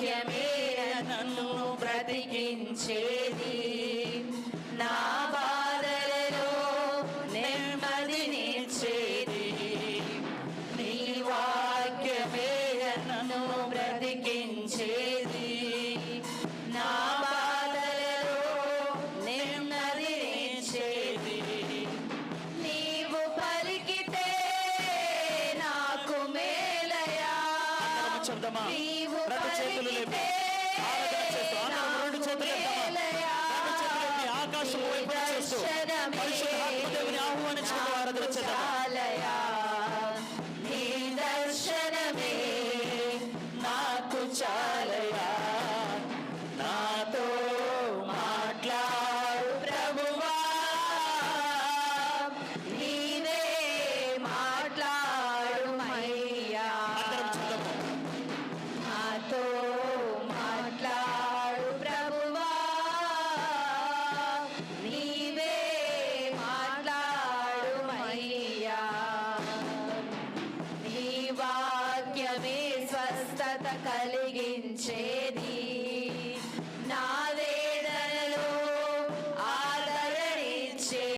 వాక్యమే నన్ను బ్రతికించేది. నా బాధలలో నెమ్మదినిచ్చేది నీ వాక్యమే నన్ను బ్రతికించేది. నా బాధలలో నెమ్మదినిచ్చేది నీవు పలికితే నాకు మేలయా? రెండు చేతులు లేపి. ఆరాధన చేస్తూ అందరం రెండు చేతులు ఆకాశం వైపు చేస్తూ. ఆహ్వానించుకుంటూ ఆరాధన చేద్దాం కలిగించే